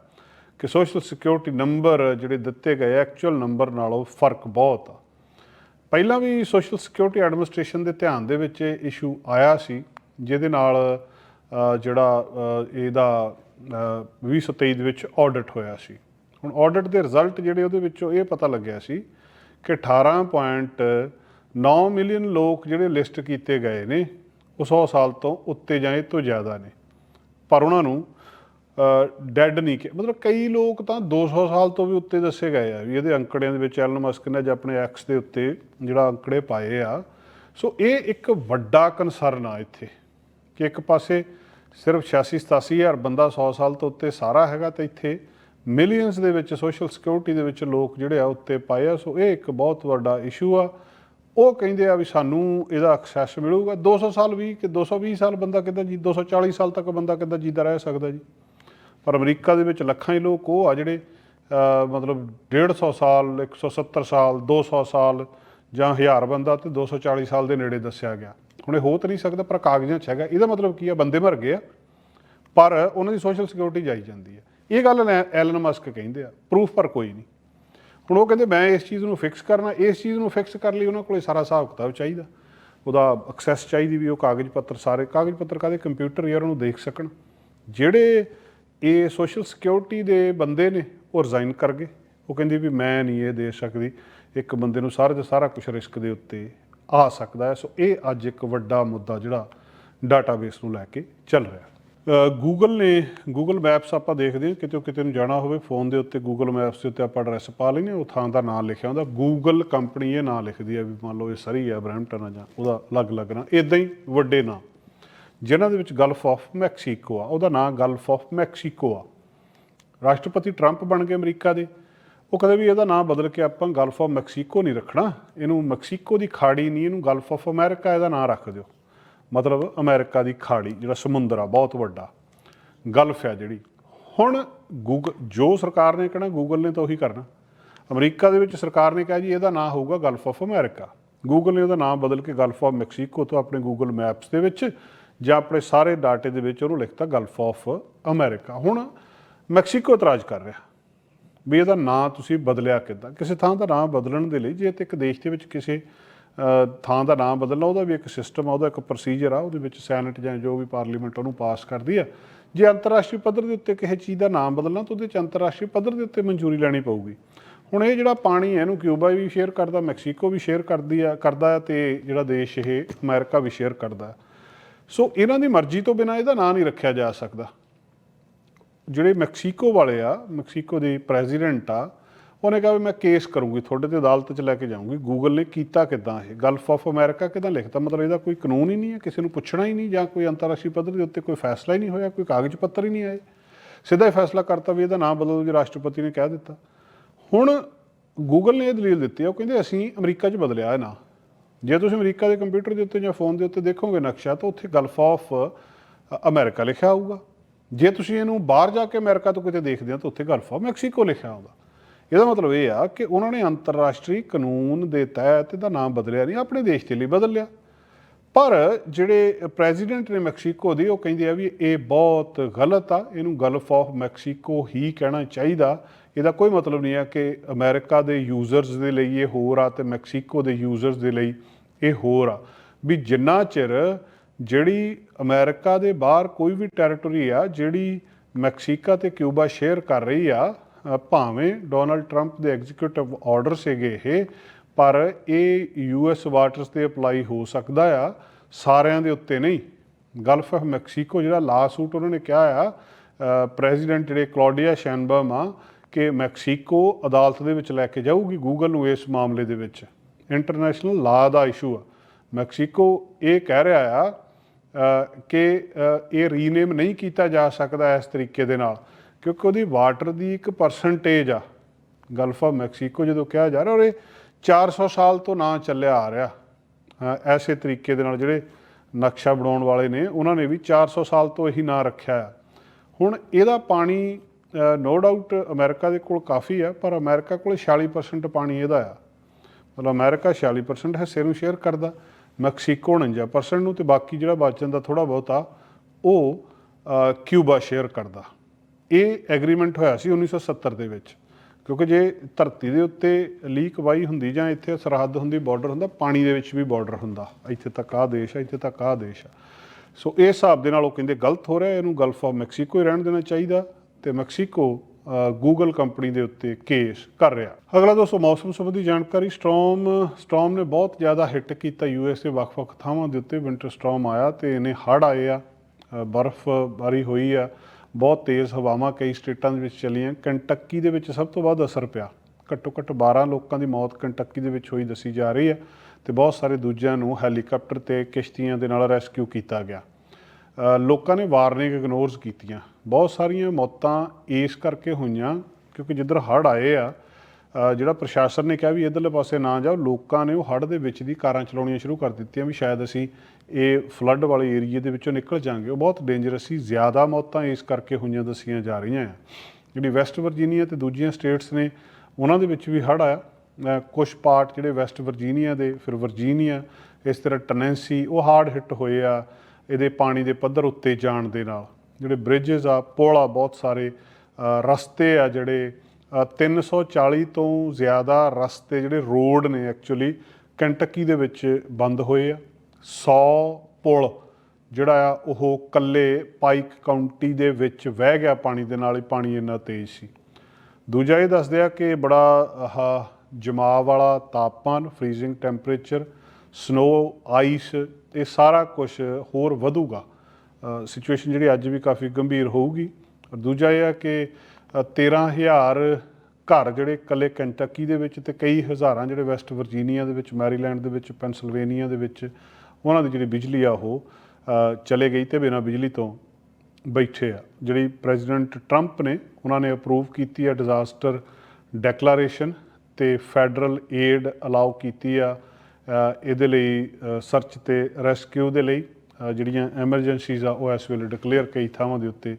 ਕਿ ਸੋਸ਼ਲ ਸਿਕਿਉਰਿਟੀ ਨੰਬਰ ਜਿਹੜੇ ਦਿੱਤੇ ਗਏ ਐਕਚੁਅਲ ਨੰਬਰ ਨਾਲੋਂ ਫ਼ਰਕ ਬਹੁਤ ਆ। ਪਹਿਲਾਂ ਵੀ ਸੋਸ਼ਲ ਸਿਕਿਉਰਿਟੀ ਐਡਮਿਨਿਸਟ੍ਰੇਸ਼ਨ ਦੇ ਧਿਆਨ ਦੇ ਵਿੱਚ ਇਹ ਇਸ਼ੂ ਆਇਆ ਸੀ ਜਿਹਦੇ ਨਾਲ ਜਿਹੜਾ ਅ, ਇਹਦਾ ਅ, 2023 ਦੇ ਵਿੱਚ ਆਡਿਟ ਹੋਇਆ ਸੀ। ਹੁਣ ਆਡਿਟ ਦੇ ਰਿਜ਼ਲਟ ਜਿਹੜੇ ਉਹਦੇ ਵਿੱਚੋਂ ਇਹ ਪਤਾ ਲੱਗਿਆ ਸੀ ਕਿ 18.9 ਮਿਲੀਅਨ ਲੋਕ ਜਿਹੜੇ ਲਿਸਟ ਕੀਤੇ ਗਏ ਨੇ ਉਹ 100 ਸਾਲ ਤੋਂ ਉੱਤੇ ਜਾਂ ਇਹ ਤੋਂ ਜ਼ਿਆਦਾ ਨੇ। ਪਰ ਉਹਨਾਂ ਨੂੰ ਡੈੱਡ ਨਹੀਂ ਕਿ, ਮਤਲਬ ਕਈ ਲੋਕ ਤਾਂ 200 ਸਾਲ ਤੋਂ ਵੀ ਉੱਤੇ ਦੱਸੇ ਗਏ ਆ ਵੀ ਇਹਦੇ ਅੰਕੜਿਆਂ ਦੇ ਵਿੱਚ ਐਲਨ ਮਸਕ ਨੇ ਅੱਜ ਆਪਣੇ ਐਕਸ ਦੇ ਉੱਤੇ ਜਿਹੜਾ ਅੰਕੜੇ ਪਾਏ ਆ। ਸੋ ਇਹ ਇੱਕ ਵੱਡਾ ਕਨਸਰਨ ਆ ਇੱਥੇ ਕਿ ਇੱਕ ਪਾਸੇ ਸਿਰਫ 86 87 ਹਜ਼ਾਰ ਬੰਦਾ 100 ਸਾਲ ਤੋਂ ਉੱਤੇ ਸਾਰਾ ਹੈਗਾ ਤੇ ਇੱਥੇ ਮਿਲੀਅਨਸ ਦੇ ਵਿੱਚ ਸੋਸ਼ਲ ਸਿਕਿਉਰਿਟੀ ਦੇ ਵਿੱਚ ਲੋਕ ਜਿਹੜੇ ਆ ਉੱਤੇ ਪਾਏ ਆ। ਸੋ ਇਹ ਇੱਕ ਬਹੁਤ ਵੱਡਾ ਇਸ਼ੂ ਆ। ਉਹ ਕਹਿੰਦੇ ਆ ਵੀ ਸਾਨੂੰ ਇਹਦਾ ਐਕਸੈਸ ਮਿਲੂਗਾ। 200 ਸਾਲ ਵੀ ਕਿ 220 ਸਾਲ ਬੰਦਾ ਕਿੱਦਾਂ ਜੀ? 240 ਸਾਲ ਤੱਕ ਬੰਦਾ ਕਿੱਦਾਂ ਜੀਦਾ ਰਹਿ ਸਕਦਾ ਜੀ? ਪਰ ਅਮਰੀਕਾ ਦੇ ਵਿੱਚ ਲੱਖਾਂ ਹੀ ਲੋਕ ਉਹ ਆ ਜਿਹੜੇ ਅਹ, ਮਤਲਬ 150 ਸਾਲ 170 ਸਾਲ 200 ਸਾਲ ਜਾਂ 1000 ਬੰਦਾ ਤੇ 240 ਸਾਲ ਦੇ ਨੇੜੇ ਦੱਸਿਆ ਗਿਆ। ਹੁਣ ਇਹ ਹੋ ਤਾਂ ਨਹੀਂ ਸਕਦਾ ਪਰ ਕਾਗਜ਼ਾਂ 'ਚ ਹੈਗਾ। ਇਹਦਾ ਮਤਲਬ ਕੀ ਆ? ਬੰਦੇ ਮਰ ਗਏ ਆ ਪਰ ਉਹਨਾਂ ਦੀ ਸੋਸ਼ਲ ਸਿਕਿਉਰਿਟੀ ਜਾਈ ਜਾਂਦੀ ਹੈ ਇਹ ਗੱਲ ਐ- ਐਲਨ ਮਸਕ ਕਹਿੰਦੇ ਆ ਪ੍ਰੂਫ ਪਰ ਕੋਈ ਨਹੀਂ। ਹੁਣ ਉਹ ਕਹਿੰਦੇ ਮੈਂ ਇਸ ਚੀਜ਼ ਨੂੰ ਫਿਕਸ ਕਰਨਾ, ਇਸ ਚੀਜ਼ ਨੂੰ ਫਿਕਸ ਕਰਨ ਲਈ, ਉਹਨਾਂ ਕੋਲੇ ਸਾਰਾ ਹਿਸਾਬ ਕਿਤਾਬ ਚਾਹੀਦਾ। ਉਹਦਾ ਐਕਸੈਸ ਚਾਹੀਦੀ ਵੀ ਉਹ ਕਾਗਜ਼ ਪੱਤਰ ਸਾਰੇ, ਕਾਗਜ਼ ਪੱਤਰ ਕਾਦੇ ਕੰਪਿਊਟਰ ਯਾਰ ਉਹਨੂੰ ਦੇਖ ਸਕਣ। ਜਿਹੜੇ ਇਹ ਸੋਸ਼ਲ ਸਿਕਿਉਰਿਟੀ ਦੇ ਬੰਦੇ ਨੇ, ਉਹ ਰਿਜ਼ਾਈਨ ਕਰ ਗਏ। ਉਹ ਕਹਿੰਦੀ ਵੀ ਮੈਂ ਨਹੀਂ ਇਹ ਦੇ ਸਕਦੀ। ਇੱਕ ਬੰਦੇ ਨੂੰ ਸਾਰੇ ਦਾ ਸਾਰਾ ਕੁਝ ਰਿਸਕ ਦੇ ਉੱਤੇ ਆ ਸਕਦਾ ਹੈ। ਸੋ ਇਹ ਅੱਜ ਇੱਕ ਵੱਡਾ ਮੁੱਦਾ ਜਿਹੜਾ ਡਾਟਾਬੇਸ ਨੂੰ ਲੈ ਕੇ ਚੱਲ ਰਿਹਾ। ਗੂਗਲ ਨੇ ਗੂਗਲ ਮੈਪਸ ਆਪਾਂ ਦੇਖਦੇ ਹਾਂ, ਕਿਤੇ ਕਿਤੇ ਨੂੰ ਜਾਣਾ ਹੋਵੇ ਫੋਨ ਦੇ ਉੱਤੇ ਗੂਗਲ ਮੈਪਸ ਦੇ ਉੱਤੇ ਆਪਾਂ ਐਡਰੈਸ ਪਾ ਲੈਂਦੇ ਹਾਂ, ਉਹ ਥਾਂ ਦਾ ਨਾਮ ਲਿਖਿਆ ਹੁੰਦਾ। ਗੂਗਲ ਕੰਪਨੀ ਇਹ ਨਾਂ ਲਿਖਦੀ ਹੈ ਵੀ ਮੰਨ ਲਓ ਇਹ ਸਰੀ ਹੈ ਬਰੈਂਪਟਨ ਆ ਜਾਂ ਉਹਦਾ ਅਲੱਗ-ਅਲੱਗ ਨਾਂ ਇਦਾਂ ਹੀ ਵੱਡੇ ਨਾਂ। ਜਿਨ੍ਹਾਂ ਦੇ ਵਿੱਚ ਗਲਫ ਆਫ ਮੈਕਸੀਕੋ ਆ, ਉਹਦਾ ਨਾਂ ਗਲਫ ਆਫ ਮੈਕਸੀਕੋ ਆ। ਰਾਸ਼ਟਰਪਤੀ ਟਰੰਪ ਬਣ ਗਏ ਅਮਰੀਕਾ ਦੇ। ਉਹ ਕਹਿੰਦੇ ਵੀ ਇਹਦਾ ਨਾਮ ਬਦਲ ਕੇ ਆਪਾਂ ਗਲਫ ਆਫ ਮੈਕਸੀਕੋ ਨਹੀਂ ਰੱਖਣਾ। ਇਹਨੂੰ ਮੈਕਸੀਕੋ ਦੀ ਖਾੜੀ ਨਹੀਂ, ਇਹਨੂੰ ਗਲਫ ਆਫ ਅਮਰੀਕਾ ਇਹਦਾ ਨਾਂ ਰੱਖ ਦਿਓ। ਮਤਲਬ ਅਮਰੀਕਾ ਦੀ ਖਾੜੀ, ਜਿਹੜਾ ਸਮੁੰਦਰ ਆ, ਬਹੁਤ ਵੱਡਾ। ਗਲਫ ਆ ਜਿਹੜੀ। ਹੁਣ ਗੂਗਲ ਜੋ ਸਰਕਾਰ ਨੇ ਕਹਿਣਾ, ਗੂਗਲ ਨੇ ਤਾਂ ਉਹੀ ਕਰਨਾ। ਅਮਰੀਕਾ ਦੇ ਵਿੱਚ ਸਰਕਾਰ ਨੇ ਕਿਹਾ ਜੀ, ਇਹਦਾ ਨਾਂ ਹੋਊਗਾ ਗਲਫ ਆਫ ਅਮਰੀਕਾ ਗੂਗਲ ਨੇ ਉਹਦਾ ਨਾਮ ਬਦਲ ਕੇ ਗਲਫ ਆਫ ਮੈਕਸੀਕੋ ਤੋਂ ਆਪਣੇ ਗੂਗਲ ਮੈਪਸ ਦੇ ਵਿੱਚ ਜਾਂ ਆਪਣੇ ਸਾਰੇ ਡਾਟੇ ਦੇ ਵਿੱਚ ਉਹਨੂੰ ਲਿਖਤਾ ਗਲਫ ਆਫ ਅਮਰੀਕਾ ਹੁਣ ਮੈਕਸੀਕੋ ਇਤਰਾਜ਼ ਕਰ ਰਿਹਾ। ਵੀ ਇਹਦਾ ਨਾਂ ਤੁਸੀਂ ਬਦਲਿਆ ਕਿੱਦਾਂ? ਕਿਸੇ ਥਾਂ ਦਾ ਨਾਂ ਬਦਲਣ ਦੇ ਲਈ ਜੇ ਤੇ ਇੱਕ ਦੇਸ਼ ਦੇ ਵਿੱਚ ਕਿਸੇ ਥਾਂ ਦਾ ਨਾਮ ਬਦਲਣਾ, ਉਹਦਾ ਵੀ ਇੱਕ ਸਿਸਟਮ ਆ, ਉਹਦਾ ਇੱਕ ਪ੍ਰੋਸੀਜਰ ਆ, ਉਹਦੇ ਵਿੱਚ ਸੈਨੇਟ ਜਾਂ ਜੋ ਵੀ ਪਾਰਲੀਮੈਂਟ ਉਹਨੂੰ ਪਾਸ ਕਰਦੀ ਆ। ਜੇ ਅੰਤਰਰਾਸ਼ਟਰੀ ਪੱਧਰ ਦੇ ਉੱਤੇ ਕਿਸੇ ਚੀਜ਼ ਦਾ ਨਾਮ ਬਦਲਣਾ, ਤਾਂ ਉਹਦੇ ਚ ਅੰਤਰਰਾਸ਼ਟਰੀ ਪੱਧਰ ਦੇ ਉੱਤੇ ਮਨਜ਼ੂਰੀ ਲੈਣੀ ਪਊਗੀ। ਹੁਣ ਇਹ ਜਿਹੜਾ ਪਾਣੀ ਹੈ, ਇਹਨੂੰ ਕਿਊਬਾ ਵੀ ਸ਼ੇਅਰ ਕਰਦਾ, ਮੈਕਸੀਕੋ ਵੀ ਸ਼ੇਅਰ ਕਰਦੀ ਆ, ਕਰਦਾ ਆ, ਤੇ ਜਿਹੜਾ ਦੇਸ਼ ਇਹ ਅਮਰੀਕਾ ਵੀ ਸ਼ੇਅਰ ਕਰਦਾ ਸੋ ਇਹਨਾਂ ਦੀ ਮਰਜ਼ੀ ਤੋਂ ਬਿਨਾ ਇਹਦਾ ਨਾਂ ਨਹੀਂ ਰੱਖਿਆ ਜਾ ਸਕਦਾ। ਜਿਹੜੇ ਮੈਕਸੀਕੋ ਵਾਲੇ ਆ, ਮੈਕਸੀਕੋ ਦੇ ਪ੍ਰੈਜ਼ੀਡੈਂਟ ਆ ਉਹਨੇ ਕਿਹਾ ਵੀ ਮੈਂ ਕੇਸ ਕਰੂੰਗੀ, ਤੁਹਾਡੇ ਤੇ ਅਦਾਲਤ 'ਚ ਲੈ ਕੇ ਜਾਊਂਗੀ। ਗੂਗਲ ਨੇ ਕੀਤਾ ਕਿਦਾਂ ਇਹ? ਗਲਫ ਆਫ ਅਮਰੀਕਾ ਕਿਦਾਂ ਲਿਖਤਾ? ਮਤਲਬ ਇਹਦਾ ਕੋਈ ਕਾਨੂੰਨ ਹੀ ਨਹੀਂ ਹੈ, ਕਿਸੇ ਨੂੰ ਪੁੱਛਣਾ ਹੀ ਨਹੀਂ ਜਾਂ ਕੋਈ ਅੰਤਰਰਾਸ਼ਟਰੀ ਪੱਧਰ ਦੇ ਉੱਤੇ ਕੋਈ ਫੈਸਲਾ ਹੀ ਨਹੀਂ ਹੋਇਆ, ਕੋਈ ਕਾਗਜ਼ ਪੱਤਰ ਹੀ ਨਹੀਂ ਆਏ। ਸਿੱਧਾ ਹੀ ਫੈਸਲਾ ਕਰਤਾ ਵੀ ਇਹਦਾ ਨਾਮ ਬਦਲੋ ਜੀ ਰਾਸ਼ਟਰਪਤੀ ਨੇ ਕਹਿ ਦਿੱਤਾ। ਹੁਣ ਗੂਗਲ ਨੇ ਇਹ ਦਲੀਲ ਦਿੱਤੀ ਆ, ਉਹ ਕਹਿੰਦੇ ਅਸੀਂ ਅਮਰੀਕਾ 'ਚ ਬਦਲਿਆ ਇਹ ਨਾਂ ਜੇ ਤੁਸੀਂ ਅਮਰੀਕਾ ਦੇ ਕੰਪਿਊਟਰ ਦੇ ਉੱਤੇ ਜਾਂ ਫੋਨ ਦੇ ਉੱਤੇ ਦੇਖੋਗੇ ਨਕਸ਼ਾ, ਤਾਂ ਉੱਥੇ ਗਲਫ ਆਫ ਅਮਰੀਕਾ ਲਿਖਿਆ ਹੋਊਗਾ। ਜੇ ਤੁਸੀਂ ਇਹਨੂੰ ਬਾਹਰ ਜਾ ਕੇ ਅਮਰੀਕਾ ਤੋਂ ਕਿਤੇ ਦੇਖਦੇ ਹੋ, ਤਾਂ ਉੱਥੇ ਗਲਫ ਆਫ ਮੈਕਸੀਕੋ ਲਿਖਿਆ ਹੋਊਗਾ। ਇਹਦਾ ਮਤਲਬ ਇਹ ਆ ਕਿ ਉਹਨਾਂ ਨੇ ਅੰਤਰਰਾਸ਼ਟਰੀ ਕਾਨੂੰਨ ਦੇ ਤਹਿਤ ਇਹਦਾ ਨਾਮ ਬਦਲਿਆ ਨਹੀਂ, ਆਪਣੇ ਦੇਸ਼ ਦੇ ਲਈ ਬਦਲ ਲਿਆ। ਪਰ ਜਿਹੜੇ ਪ੍ਰੈਜ਼ੀਡੈਂਟ ਨੇ ਮੈਕਸੀਕੋ ਦੇ, ਉਹ ਕਹਿੰਦੇ ਆ ਵੀ ਇਹ ਬਹੁਤ ਗਲਤ ਆ, ਇਹਨੂੰ ਗਲਫ ਆਫ ਮੈਕਸੀਕੋ ਹੀ ਕਹਿਣਾ ਚਾਹੀਦਾ। ਇਹਦਾ ਕੋਈ ਮਤਲਬ ਨਹੀਂ ਆ ਕਿ ਅਮਰੀਕਾ ਦੇ ਯੂਜ਼ਰਸ ਦੇ ਲਈ ਇਹ ਹੋਰ ਆ ਤੇ ਮੈਕਸੀਕੋ ਦੇ ਯੂਜ਼ਰਸ ਦੇ ਲਈ ਇਹ ਹੋਰ ਆ। ਵੀ ਜਿੰਨਾ ਚਿਰ ਜਿਹੜੀ ਅਮਰੀਕਾ ਦੇ ਬਾਹਰ ਕੋਈ ਵੀ ਟੈਰੀਟਰੀ ਆ, ਜਿਹੜੀ ਮੈਕਸੀਕਾ ਤੇ ਕਿਊਬਾ ਸ਼ੇਅਰ ਕਰ ਰਹੀ ਆ ਭਾਵੇਂ ਡੋਨਲਡ ਟਰੰਪ ਦੇ ਐਗਜ਼ੀਕਿਊਟਿਵ ਆਰਡਰ ਸੀਗੇ ਇਹ, ਪਰ ਇਹ ਯੂਐਸ ਵਾਟਰਸ ਤੇ ਅਪਲਾਈ ਹੋ ਸਕਦਾ ਆ, ਸਾਰਿਆਂ ਦੇ ਉੱਤੇ ਨਹੀਂ। ਗਲਫ ਆਫ ਮੈਕਸੀਕੋ ਜਿਹੜਾ ਲਾ ਸੂਟ ਉਹਨਾਂ ਨੇ ਕਿਹਾ ਆ ਪ੍ਰੈਜ਼ੀਡੈਂਟ ਜਿਹੜੇ ਕਲੌਡੀਆ ਸ਼ੈਨਬਰਮ ਆ, ਕਿ ਮੈਕਸੀਕੋ ਅਦਾਲਤ ਦੇ ਵਿੱਚ ਲੈ ਕੇ ਜਾਊਗੀ ਗੂਗਲ ਨੂੰ ਇਸ ਮਾਮਲੇ ਦੇ ਵਿੱਚ। ਇੰਟਰਨੈਸ਼ਨਲ ਲਾ ਦਾ ਇਸ਼ੂ ਆ। ਮੈਕਸੀਕੋ ਇਹ ਕਹਿ ਰਿਹਾ ਆ ਕਿ ਇਹ ਰੀਨੇਮ ਨਹੀਂ ਕੀਤਾ ਜਾ ਸਕਦਾ ਇਸ ਤਰੀਕੇ ਦੇ ਨਾਲ। ਕਿਉਂਕਿ ਉਹਦੀ ਵਾਟਰ ਦੀ ਇੱਕ ਪਰਸੈਂਟੇਜ ਆ। ਗਲਫ ਆਫ ਮੈਕਸੀਕੋ ਜਦੋਂ ਕਿਹਾ ਜਾ ਰਿਹਾ, ਔਰ ਇਹ 400 ਸਾਲ ਤੋਂ ਨਾ ਚੱਲਿਆ ਆ ਰਿਹਾ। ਐਸੇ ਤਰੀਕੇ ਦੇ ਨਾਲ ਜਿਹੜੇ ਨਕਸ਼ਾ ਬਣਾਉਣ ਵਾਲੇ ਨੇ, ਉਹਨਾਂ ਨੇ ਵੀ 400 ਸਾਲ ਤੋਂ ਇਹੀ ਨਾਂ ਰੱਖਿਆ ਆ। ਹੁਣ ਇਹਦਾ ਪਾਣੀ ਨੋ ਡਾਊਟ ਅਮਰੀਕਾ ਦੇ ਕੋਲ ਕਾਫੀ ਆ, ਪਰ ਅਮਰੀਕਾ ਕੋਲ 46% ਪਾਣੀ ਇਹਦਾ ਆ। ਮਤਲਬ ਅਮਰੀਕਾ 46% ਹਿੱਸੇ ਨੂੰ ਸ਼ੇਅਰ ਕਰਦਾ, ਮੈਕਸੀਕੋ 49% ਨੂੰ, ਤੇ ਬਾਕੀ ਜਿਹੜਾ ਬਚ ਜਾਂਦਾ ਥੋੜਾ ਬਹੁਤਾ ਉਹ ਕਿਊਬਾ ਸ਼ੇਅਰ ਕਰਦਾ। ਇਹ ਐਗਰੀਮੈਂਟ ਹੋਇਆ ਸੀ 1970 ਦੇ ਵਿੱਚ, ਕਿਉਂਕਿ ਜੇ ਧਰਤੀ ਦੇ ਉੱਤੇ ਲੀਕ ਵਾਈ ਹੁੰਦੀ ਜਾਂ ਇੱਥੇ ਸਰਹੱਦ ਹੁੰਦੀ ਬਾਰਡਰ ਹੁੰਦਾ, ਪਾਣੀ ਦੇ ਵਿੱਚ ਵੀ ਬਾਰਡਰ ਹੁੰਦਾ। ਇੱਥੇ ਤੱਕ ਆ ਦੇਸ਼ ਆ, ਇੱਥੇ ਤੱਕ ਆ ਦੇਸ਼ ਆ। ਸੋ ਇਸ ਹਿਸਾਬ ਦੇ ਨਾਲ ਉਹ ਕਹਿੰਦੇ ਗਲਤ ਹੋ ਰਿਹਾ, ਇਹਨੂੰ ਗਲਫ ਆਫ ਮੈਕਸੀਕੋ ਹੀ ਰਹਿਣ ਦੇਣਾ ਚਾਹੀਦਾ ਤੇ ਮੈਕਸੀਕੋ ਗੂਗਲ ਕੰਪਨੀ ਦੇ ਉੱਤੇ ਕੇਸ ਕਰ ਰਿਹਾ। ਅਗਲਾ ਦੋਸਤੋ, ਮੌਸਮ ਸੰਬੰਧੀ ਜਾਣਕਾਰੀ ਸਟ੍ਰੋਮ ਸਟ੍ਰੋਮ ਨੇ ਬਹੁਤ ਜ਼ਿਆਦਾ ਹਿੱਟ ਕੀਤਾ ਯੂਐਸ ਦੇ ਵੱਖ-ਵੱਖ ਥਾਵਾਂ ਦੇ ਉੱਤੇ ਵਿੰਟਰ ਸਟ੍ਰੋਮ ਆਇਆ ਤੇ ਇਹਨੇ ਹੜ੍ਹ ਆਏ ਆ ਬਰਫ਼ ਬਰਫ਼ਬਾਰੀ ਹੋਈ ਆ। ਬਹੁਤ ਤੇਜ਼ ਹਵਾਵਾਂ ਕਈ ਸਟੇਟਾਂ ਦੇ ਵਿੱਚ ਚੱਲੀਆਂ। ਕੰਟੱਕੀ ਦੇ ਵਿੱਚ ਸਭ ਤੋਂ ਵੱਧ ਅਸਰ ਪਿਆ। ਘੱਟੋ ਘੱਟ 12 ਲੋਕਾਂ ਦੀ ਮੌਤ ਕੰਟੱਕੀ ਦੇ ਵਿੱਚ ਹੋਈ ਦੱਸੀ ਜਾ ਰਹੀ ਹੈ ਤੇ ਬਹੁਤ ਸਾਰੇ ਦੂਜਿਆਂ ਨੂੰ ਹੈਲੀਕਾਪਟਰ ਤੇ ਕਿਸ਼ਤੀਆਂ ਦੇ ਨਾਲ ਰੈਸਕਿਊ ਕੀਤਾ ਗਿਆ। ਲੋਕਾਂ ਨੇ ਵਾਰਨਿੰਗ ਇਗਨੋਰਸ ਕੀਤੀਆਂ। ਬਹੁਤ ਸਾਰੀਆਂ ਮੌਤਾਂ ਇਸ ਕਰਕੇ ਹੋਈਆਂ ਕਿਉਂਕਿ ਜਿੱਧਰ ਹੜ੍ਹ ਆਏ ਆ ਜਿਹੜਾ ਪ੍ਰਸ਼ਾਸਨ ਨੇ ਕਿਹਾ ਵੀ ਇਧਰਲੇ ਪਾਸੇ ਨਾ ਜਾਓ, ਲੋਕਾਂ ਨੇ ਉਹ ਹੜ੍ਹ ਦੇ ਵਿੱਚ ਦੀ ਕਾਰਾਂ ਚਲਾਉਣੀਆਂ ਸ਼ੁਰੂ ਕਰ ਦਿੱਤੀਆਂ ਵੀ ਸ਼ਾਇਦ ਅਸੀਂ ਇਹ ਫਲੱਡ ਵਾਲੇ ਏਰੀਏ ਦੇ ਵਿੱਚੋਂ ਨਿਕਲ ਜਾਾਂਗੇ। ਉਹ ਬਹੁਤ ਡੇਂਜਰਸ ਸੀ, ਜ਼ਿਆਦਾ ਮੌਤਾਂ ਇਸ ਕਰਕੇ ਹੋਈਆਂ ਦੱਸੀਆਂ ਜਾ ਰਹੀਆਂ ਆ। ਜਿਹੜੀ ਵੈਸਟ ਵਰਜੀਨੀਆ ਤੇ ਦੂਜੀਆਂ ਸਟੇਟਸ ਨੇ, ਉਹਨਾਂ ਦੇ ਵਿੱਚ ਵੀ ਹੜ੍ਹ ਆਇਆ। ਕੁਝ ਪਾਰਟ ਜਿਹੜੇ ਵੈਸਟ ਵਰਜੀਨੀਆ ਦੇ, ਫਿਰ ਵਰਜੀਨੀਆ ਇਸ ਤਰ੍ਹਾਂ ਟਨੈਂਸੀ ਉਹ ਹਾਰਡ ਹਿੱਟ ਹੋਏ ਆ ਇਹਦੇ ਪਾਣੀ ਦੇ ਪੱਧਰ ਉੱਤੇ ਜਾਣ ਦੇ ਨਾਲ। ਜਿਹੜੇ ਬ੍ਰਿਜਸ ਆ, ਪੁਲ ਆ, ਬਹੁਤ ਸਾਰੇ ਰਸਤੇ ਆ ਜਿਹੜੇ 340 ਤੋਂ ਜ਼ਿਆਦਾ ਰਸਤੇ ਜਿਹੜੇ ਰੋਡ ਨੇ ਐਕਚੁਅਲੀ ਕੈਂਟਕੀ ਦੇ ਵਿੱਚ ਬੰਦ ਹੋਏ ਆ। 100 ਪੁਲ ਜਿਹੜਾ ਆ, ਉਹ ਕੱਲੇ ਪਾਈਕ ਕਾਉਂਟੀ ਦੇ ਵਿੱਚ ਵਹਿ ਗਿਆ ਪਾਣੀ ਦੇ ਨਾਲ ਹੀ ਪਾਣੀ ਇੰਨਾ ਤੇਜ਼ ਸੀ। ਦੂਜਾ ਇਹ ਦੱਸਦੇ ਆ ਕਿ ਬੜਾ ਆਹ ਜਮਾਅ ਵਾਲਾ ਤਾਪਮਾਨ ਫ੍ਰੀਜ਼ਿੰਗ ਟੈਂਪਰੇਚਰ ਸਨੋ ਆਈਸ ਇਹ ਸਾਰਾ ਕੁਝ ਹੋਰ ਵਧੂਗਾ। ਸਿਚੁਏਸ਼ਨ ਜਿਹੜੀ ਅੱਜ ਵੀ ਕਾਫੀ ਗੰਭੀਰ ਹੋਊਗੀ। ਔਰ ਦੂਜਾ ਇਹ ਆ ਕਿ 13000 ਘਰ ਜਿਹੜੇ ਇਕੱਲੇ ਕੈਂਟਕੀ ਦੇ ਵਿੱਚ ਤੇ ਕਈ ਹਜ਼ਾਰਾਂ ਜਿਹੜੇ ਵੈਸਟ ਵਰਜੀਨੀਆ ਦੇ ਵਿੱਚ, ਮੈਰੀਲੈਂਡ ਦੇ ਵਿੱਚ, ਪੈਨਸਲਵੇਨੀਆ ਦੇ ਵਿੱਚ ਉਹਨਾਂ ਦੀ ਜਿਹੜੀ ਬਿਜਲੀ ਆ ਉਹ ਚਲੇ ਗਈ ਤੇ ਬਿਨਾਂ ਬਿਜਲੀ ਤੋਂ ਬੈਠੇ ਆ। ਜਿਹੜੀ ਪ੍ਰੈਜ਼ੀਡੈਂਟ ਟਰੰਪ ਨੇ, ਉਹਨਾਂ ਨੇ ਅਪਰੂਵ ਕੀਤੀ ਆ ਡਿਜ਼ਾਸਟਰ ਡੈਕਲੇਰੇਸ਼ਨ ਤੇ ਫੈਡਰਲ ਏਡ ਅਲਾਉ ਕੀਤੀ ਆ ਇਹਦੇ ਲਈ ਸਰਚ ਤੇ ਰੈਸਕਿਊ ਦੇ ਲਈ ਜਿਹੜੀਆਂ ਐਮਰਜੈਂਸੀਜ਼ ਆ ਉਹ ਇਸ ਵੇਲੇ ਡਿਕਲੇਅਰ ਕਈ ਥਾਵਾਂ ਦੇ ਉੱਤੇ